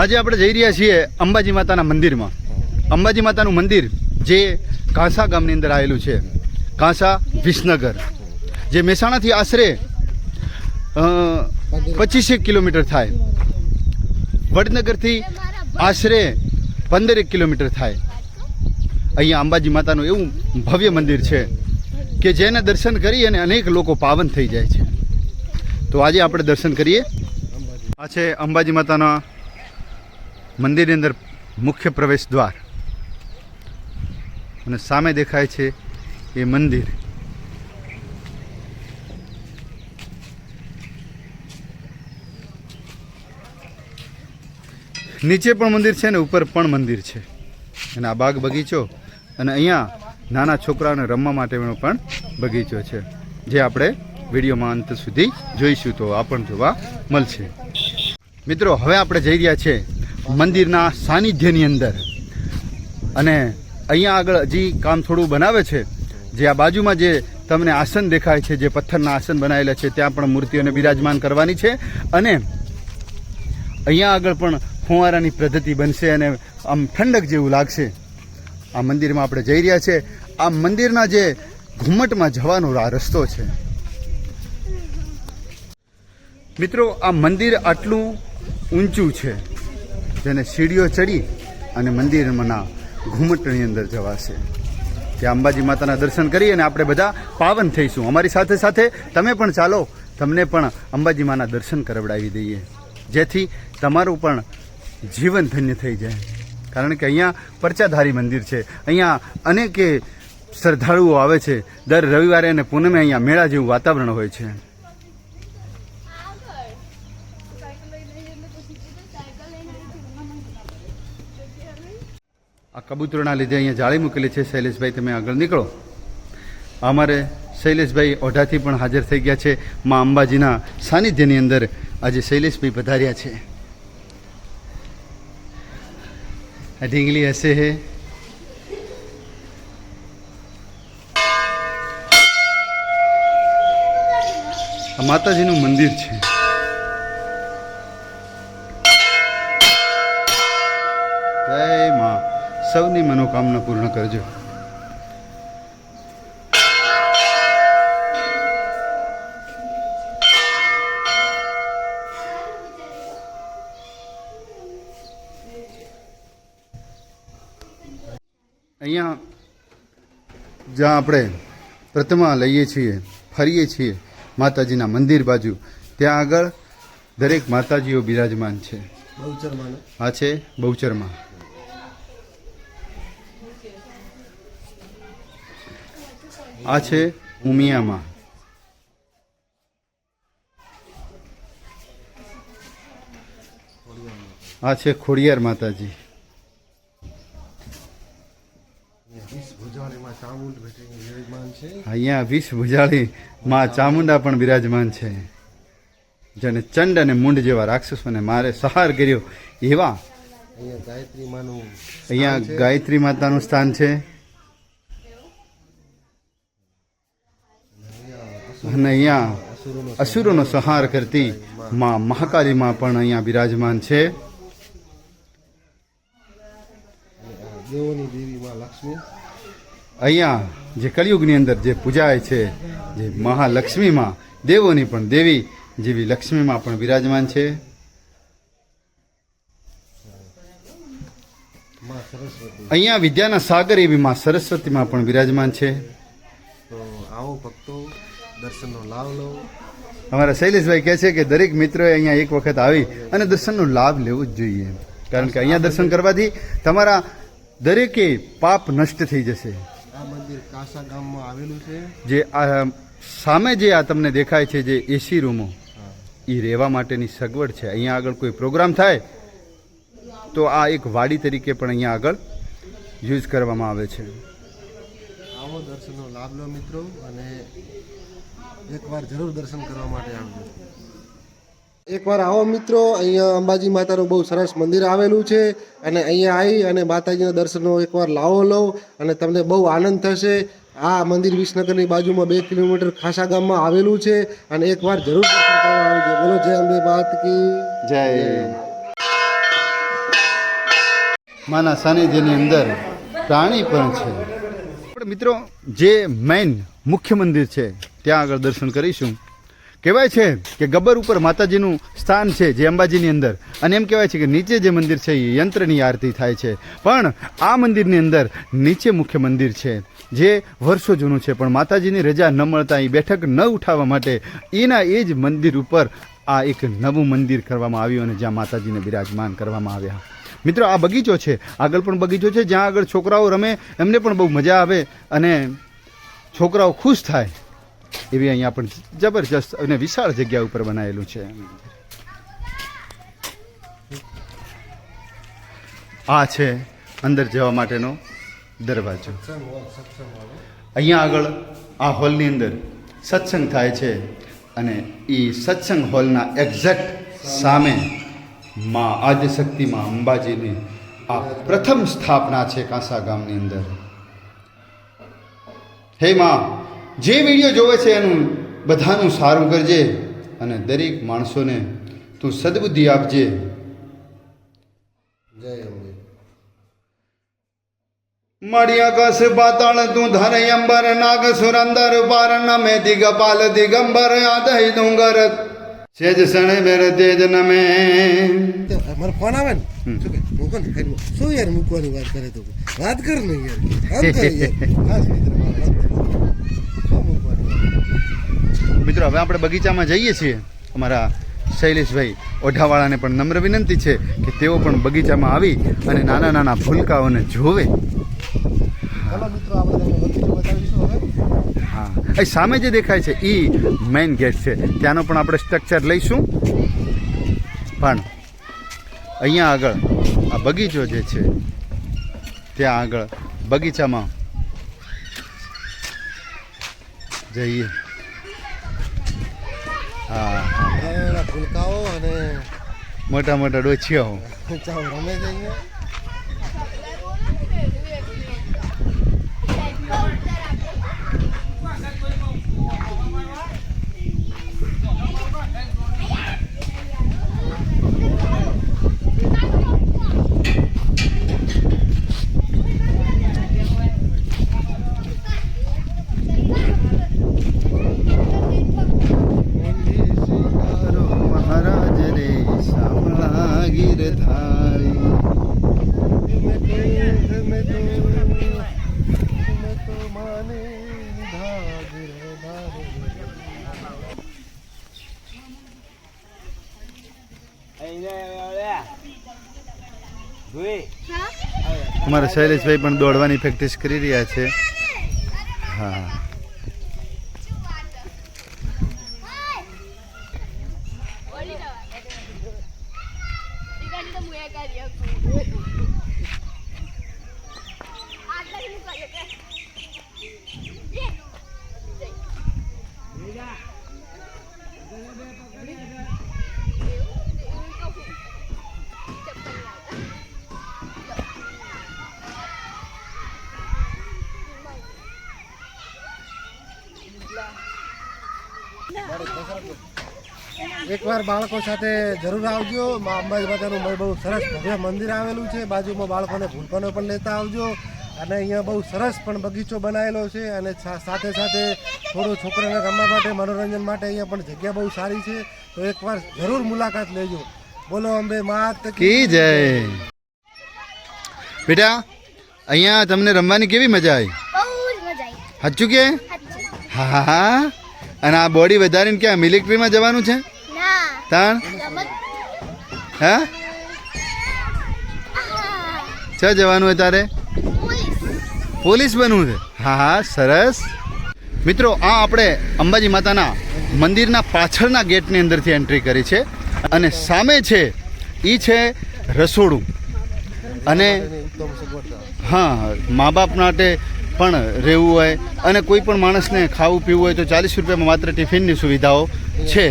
આજે આપણે જઈ રહ્યા છીએ અંબાજી માતાના મંદિરમાં. અંબાજી માતાનું મંદિર જે કાંસા ગામની અંદર આવેલું છે. કાંસા વિસનગર. જે મહેસાણાથી આશરે પચીસેક કિલોમીટર થાય. વડનગરથી આશરે પંદરેક કિલોમીટર થાય. અહીંયા અંબાજી માતાનું એવું ભવ્ય મંદિર છે કે જેને દર્શન કરી અને અનેક લોકો પાવન થઈ જાય છે. તો આજે આપણે દર્શન કરીએ. આ છે અંબાજી માતાના મંદિરની અંદર મુખ્ય પ્રવેશ દ્વાર. અને સામે દેખાય છે એ મંદિર. નીચે પણ મંદિર છે ને ઉપર પણ મંદિર છે. અને આ બાગ બગીચો અને અહીંયા નાના છોકરાઓને રમવા માટેનો પણ બગીચો છે, જે આપણે વિડીયોમાં અંત સુધી જોઈશું. તો આ પણ જોવા મળશે. મિત્રો, હવે આપણે જઈ રહ્યા છે મંદિરના સાનિધ્યની અંદર. અને અહીંયા આગળ હજી કામ થોડું બનાવે છે. જે આ બાજુમાં જે તમને આસન દેખાય છે, જે પથ્થરના આસન બનાવેલા છે, ત્યાં પણ મૂર્તિઓને બિરાજમાન કરવાની છે. અને અહીંયા આગળ પણ ફુવારાની પદ્ધતિ બનશે અને આમ ઠંડક જેવું લાગશે. આ મંદિરમાં આપણે જઈ રહ્યા છે. આ મંદિરના જે ઘુમ્મટમાં જવાનો આ રસ્તો છે. મિત્રો, આ મંદિર આટલું ઊંચું છે. જેને સીડીઓ ચડી અને મંદિરના ઘુમટની અંદર જવાશે. ત્યાં અંબાજી માતાના દર્શન કરી અને આપણે બધા પાવન થઈશું. અમારી સાથે સાથે તમે પણ ચાલો, તમને પણ અંબાજી માના દર્શન કરવડાવી દઈએ. જેથી તમારું પણ જીવન ધન્ય થઈ જાય. કારણ કે અહીંયા પરચાધારી મંદિર છે. અહીંયા અનેકે શ્રદ્ધાળુઓ આવે છે. દર રવિવારે અને પૂનમે અહીંયા મેળા જેવું વાતાવરણ હોય છે. આ કબૂતરોના લીધે અહીંયા જાળી મૂકેલી છે. શૈલેષભાઈ, તમે આગળ નીકળો. અમારે શૈલેષભાઈ ઓઢાથી પણ હાજર થઈ ગયા છે. માં અંબાજીના સાનિધ્યની અંદર આજે શૈલેષભાઈ પધાર્યા છે. આ ઢીંગલી હશે હે? આ માતાજીનું મંદિર છે. સૌની મનોકામના પૂર્ણ કરજો. અહીંયા જ્યાં આપણે પ્રતિમા લઈએ છીએ ફરીએ છીએ માતાજીના મંદિર બાજુ ત્યાં આગળ દરેક માતાજીઓ બિરાજમાન છે. આ છે બહુચરમાં. આ છે ઉમિયામાં. આ છે ખોડિયાર માતાજી. અહીંયા વીસ ભુજાળી માં ચામુંડા પણ બિરાજમાન છે. જેને ચંડ અને મુંડ જેવા રાક્ષસોને મારે સહાર કર્યો એવા અહીંયા ગાયત્રી માનું અહીંયા ગાયત્રી માતાનું સ્થાન છે. અને અહીંયા અસુરોનો સંહાર કરતી માં મહાકાલીમાં પણ અહીંયા બિરાજમાન છે. અહીંયા જે કળિયુગની અંદર જે પૂજાય છે જે મહાલક્ષ્મીમાં દેવોની પણ દેવી જેવી લક્ષ્મીમાં પણ બિરાજમાન છે. અહીંયા વિદ્યાના સાગર એવી માં સરસ્વતીમાં પણ બિરાજમાન છે. તો આવો ભક્તો દર્શનનો લાભ લો અમારા શૈલેષભાઈ કહે છે કે દરેક મિત્રોએ અહીંયા એક વખત આવી અને દર્શનનો લાભ લેવો જ જોઈએ. કારણ કે અહીંયા દર્શન કરવાથી તમારા દરેકે પાપ નષ્ટ થઈ જશે. આ મંદિર કાસા ગામમાં આવેલું છે. જે આ સામે જે આ તમને દેખાય છે જે એસી રૂમો એ રહેવા માટેની સગવડ છે. અહીંયા આગળ કોઈ પ્રોગ્રામ થાય તો આ એક વાડી તરીકે પણ અહીંયા આગળ યુઝ કરવામાં આવે છે. આવો દર્શનનો લાભ લો મિત્રો અને એકવાર જરૂર દર્શન કરવા માટે આવજો. એકવાર આવો મિત્રો અહીંયા અંબાજી માતાનું બહુ સરસ મંદિર આવેલું છે અને અહીંયા આવી અને માતાજીના દર્શનનો એકવાર લાવો લો અને તમને બહુ આનંદ થશે. આ મંદિર વિસનગરની બાજુમાં બે કિલોમીટર ખાસા ગામમાં આવેલું છે અને એકવાર જરૂર દર્શન કરવા આવજો. બોલો જય અંબે માત કી. જય. માના સાનિધ્યની અંદર પ્રાણી પણ છે. મિત્રો જે મેઇન મુખ્ય મંદિર છે. ત્યાં આગળ દર્શન કરીશું. કહેવાય છે કે ગબ્બર ઉપર માતાજીનું સ્થાન છે જે અંબાજીની અંદર. અને એમ કહેવાય છે કે નીચે જે મંદિર છે એ યંત્રની આરતી થાય છે. પણ આ મંદિરની અંદર નીચે મુખ્ય મંદિર છે, જે વર્ષો જૂનું છે. પણ માતાજીની રજા ન મળતા એ બેઠક ન ઉઠાવવા માટે એના એ જ મંદિર ઉપર આ એક નવું મંદિર કરવામાં આવ્યું અને જ્યાં માતાજીને બિરાજમાન કરવામાં આવ્યા. મિત્રો, આ બગીચો છે. આગળ પણ બગીચો છે. જ્યાં આગળ છોકરાઓ રમે, એમને પણ બહુ મજા આવે અને છોકરાઓ ખુશ થાય એવી અહીંયા પણ જબરજસ્ત અને વિશાળ જગ્યા ઉપર બનાવેલું છે આ છે અંદર જવા માટેનો દરવાજો. અહીંયા આગળ આ હોલની અંદર સત્સંગ થાય છે અને એ સત્સંગ હોલના એક્ઝેક્ટ સામે માં આદ્યશક્તિમાં અંબાજીની આ પ્રથમ સ્થાપના છે કાંસા ગામની અંદર હે માં જે વીડિયો જોવે છે એનું બધાનું સારું કરજે અને દરેક માણસોને તું સદબુદ્ધિ આપજે. જય અંબે. મળી આકાશ પાતાળ તું ધર અંબર નાગ સુરંદર પાર નમે દિગપાલ દિગંબર આદય ડુંગર સેજ સણે મેરે તેજ નમે. મારો ફોન આવે ને? શું કે? મૂકો ને ખાલી શું યાર મૂકવાની વાત કરે તો? વાત કર ને યાર. આમ કર યાર. ખાસ? મિત્રો હવે આપણે બગીચામાં જઈએ છીએ. અમારા શૈલેષભાઈ ઓઢાવાળાને પણ નમ્ર વિનંતી છે કે તેઓ પણ બગીચામાં આવી અને નાના નાના ફૂલકાઓને જોવે. ચાલો મિત્રો આપણે તમને બગીચો બતાવીશું હવે. હા. એ સામે જે દેખાય છે એ મેઇન ગેટ છે. ત્યાંનો પણ આપણે સ્ટ્રક્ચર લઈશું. પણ અહીંયા આગળ આ બગીચો જે છે ત્યાં આગળ બગીચામાં જઈએ. હા. ફૂલકાઓ અને મોટા મોટા ડોછિયાઓ રમે છે અહીંયા મહારાજ રે શામળા ગીર ધારી મેં તો મેં તો માને લીધા ગિરધારી. અમારા શૈલેષભાઈ પણ દોડવાની પ્રેક્ટિસ કરી રહ્યા છે. હા. એકવાર બાળકો સાથે જરૂર આવજો. મા અંબાજી માતાનું બહુ સરસ ભવ્ય મંદિર આવેલું છે. બાજુમાં બાળકોને ભૂલકાનો પણ લેતા આવજો. અને અહીંયા બહુ સરસ પણ બગીચો બનાવેલો છે અને સા- સાથે સાથે થોડું છોકરાને રમવા માટે મનોરંજન માટે અહીંયા પણ જગ્યા બહુ સારી છે. તો એકવાર જરૂર મુલાકાત લેજો. બોલો અંબે માત કી જય. બેટા અહીંયા તમને રમવાની કેવી મજા આવી? બહુ જ મજા આવી. સાચું કે? હા હા. અને આ બોડી વધારીને ક્યાં મિલિટરીમાં જવાનું છે? તાણ? હે? ક્યાં જવાનું હોય તારે? પોલીસ. બનવું છે? હા હા સરસ. મિત્રો આ આપણે અંબાજી માતાના મંદિરના પાછળના ગેટની અંદરથી એન્ટ્રી કરી છે. અને સામે છે એ છે રસોડું. અને હા મા બાપ માટે પણ રહેવું હોય અને કોઈ પણ માણસને ખાવું પીવું હોય તો ચાલીસ રૂપિયામાં માત્ર ટિફિનની સુવિધાઓ છે.